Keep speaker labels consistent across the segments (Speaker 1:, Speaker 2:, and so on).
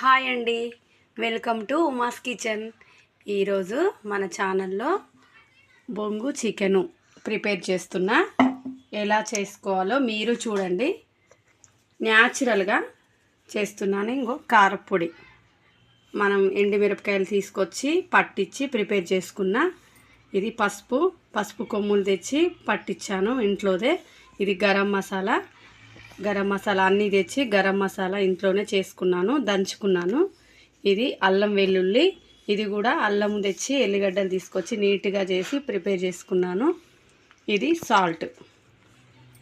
Speaker 1: Hi అండి. Welcome to Uma's kitchen ఈరోజు మన ఛానల్లో బొంగు చికెను ప్రిపేర్ చేస్తున్నా. ఎలా చేసుకోవాలో మీరు చూడండి. న్యాచురల్గా చేస్తున్నాను. ఇంకో కారపొడి. మనం ఎండుమిరపకాయలు తీసుకొచ్చి పట్టించి ప్రిపేర్ చేసుకున్న ఇది పసుపు పసుపు కొమ్ములు తెచ్చి పట్టించాను ఇంట్లోదే. ఇది గరం మసాలా. గరం మసాలా అన్నీ తెచ్చి గరం మసాలా ఇంట్లోనే చేసుకున్నాను దంచుకున్నాను. ఇది అల్లం వెల్లుల్లి ఇది కూడా అల్లం తెచ్చి ఎల్లిగడ్డలు తీసుకొచ్చి నీట్గా చేసి ప్రిపేర్ చేసుకున్నాను. ఇది సాల్ట్.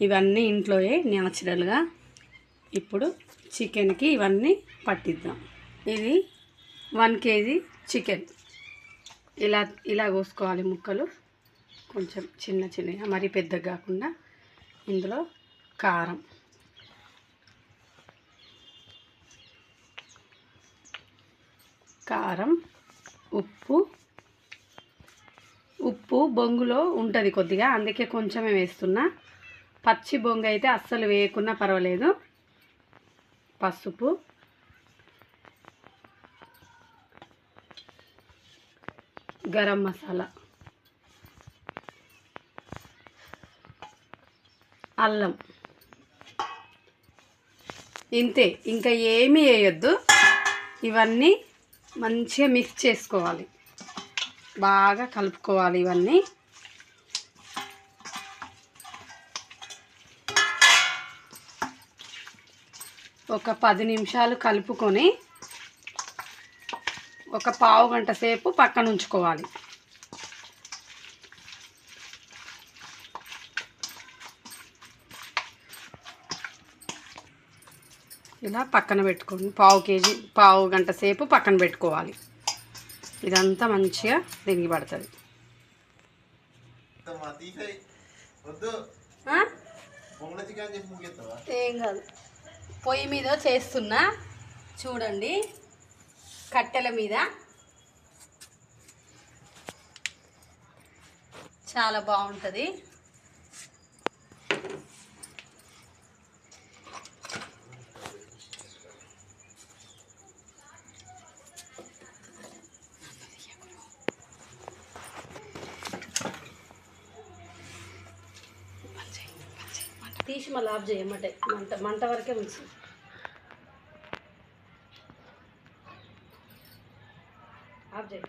Speaker 1: ఇవన్నీ ఇంట్లోయే న్యాచురల్గా. ఇప్పుడు చికెన్కి ఇవన్నీ పట్టిద్దాం. ఇది వన్ కేజీ చికెన్. ఇలా ఇలా కోసుకోవాలి ముక్కలు. కొంచెం చిన్న చిన్నగా మరీ పెద్దగా కాకుండా ఇందులో కారం. కారం ఉప్పు. ఉప్పు బొంగులో ఉంటుంది కొద్దిగా అందుకే కొంచెమే వేస్తున్నా. పచ్చి బొంగు అయితే అస్సలు వేయకున్నా పర్వాలేదు. పసుపు. గరం మసాలా. అల్లం. ఇంతే ఇంకా ఏమీ వేయొద్దు. ఇవన్నీ మంచిగా మిక్స్ చేసుకోవాలి. బాగా కలుపుకోవాలి ఇవన్నీ. ఒక పది నిమిషాలు కలుపుకొని ఒక పావు గంట సేపు పక్కన ఉంచుకోవాలి. ఇలా పక్కన పెట్టుకోండి. పావు కేజీ పావు గంట సేపు పక్కన పెట్టుకోవాలి. ఇదంతా మంచిగా దిగి పడుతుంది. ఏం కాదు. పొయ్యి మీద చేస్తున్నా చూడండి కట్టెల మీద. చాలా బాగుంటుంది. తీసి మళ్ళీ ఆఫ్ చేయమంటే మంట మంట వరకే ఉంచి. ఆఫ్ చేయ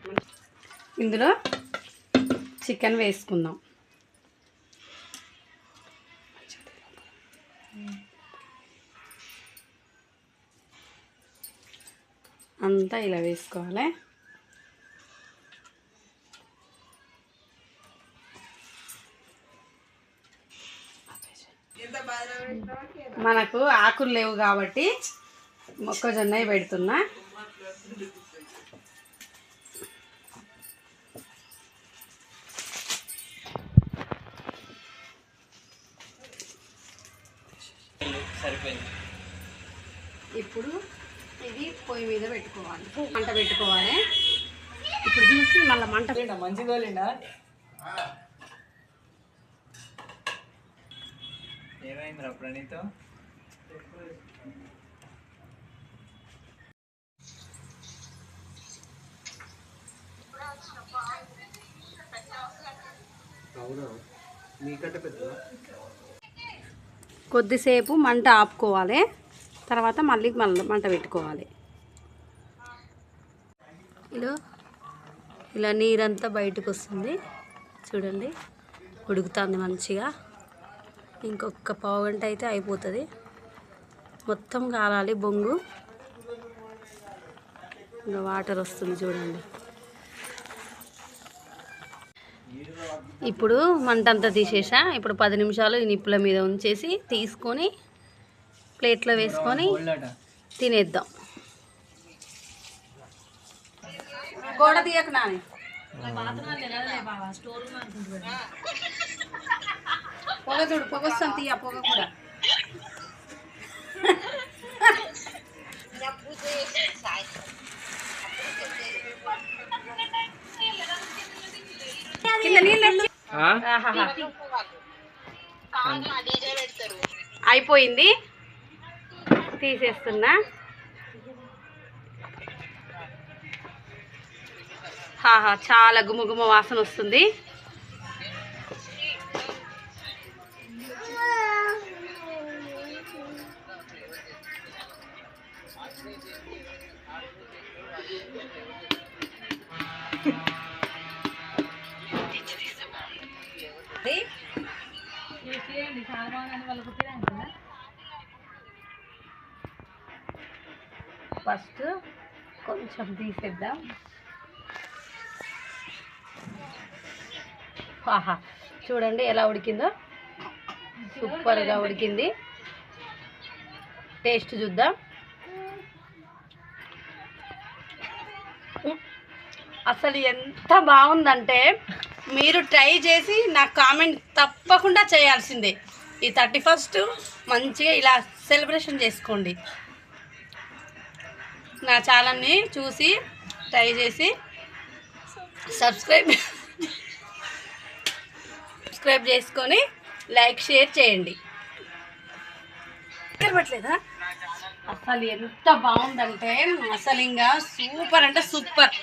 Speaker 1: ఇందులో చికెన్ వేసుకుందాం. అంతా ఇలా వేసుకోవాలి. మనకు ఆకులు లేవు కాబట్టి మొక్కజొన్న పెడుతున్నా. ఇప్పుడు ఇది పొయ్యి మీద పెట్టుకోవాలి. మంట పెట్టుకోవాలి. ఇప్పుడు చూసి మళ్ళీ మంట
Speaker 2: మంచిగా ఏమైందిరా ప్రణీత్?
Speaker 3: అవునా? మీకంటే పెద్ద
Speaker 1: కొద్దిసేపు మంట ఆపుకోవాలి. తర్వాత మళ్ళీ మళ్ళీ మంట పెట్టుకోవాలి. ఇలా ఇలా నీరంతా బయటకు వస్తుంది చూడండి ఉడుకుతుంది మంచిగా. ఇంకొక పావు గంట అయితే అయిపోతుంది. మొత్తం కాలాలి బొంగు. ఇంకా వాటర్ వస్తుంది చూడండి. ఇప్పుడు మంట అంతా తీసేసా. ఇప్పుడు పది నిమిషాలు ఈ నిప్పుల మీద ఉంచేసి తీసుకొని ప్లేట్లో వేసుకొని తినేద్దాం. గోడ తీయక నాని. పొగ చూడు పొగ వస్తాను తీయ పొగ కూడా. కింద నీళ్ళు ఆహాహా. అయిపోయింది. తీసేస్తున్నా. చాలా గుమగుమ వాసన వస్తుంది. ఫస్ట్ కొంచెం తీసేద్దాం. ఆహా చూడండి ఎలా ఉడికిందో. సూపర్గా ఉడికింది. టేస్ట్ చూద్దాం. అసలు ఎంత బాగుందంటే మీరు ట్రై చేసి నాకు కామెంట్ తప్పకుండా చేయాల్సిందే. ఈ థర్టీ ఫస్ట్ మంచిగా ఇలా సెలబ్రేషన్ చేసుకోండి. నా ఛానల్ని చూసి ట్రై చేసి సబ్స్క్రైబ్ సబ్స్క్రైబ్ చేసుకొని లైక్ షేర్ చేయండి. కనబట్లేదా అసలు ఎంత బాగుందంటే అసలు ఇంకా సూపర్ అంటే సూపర్.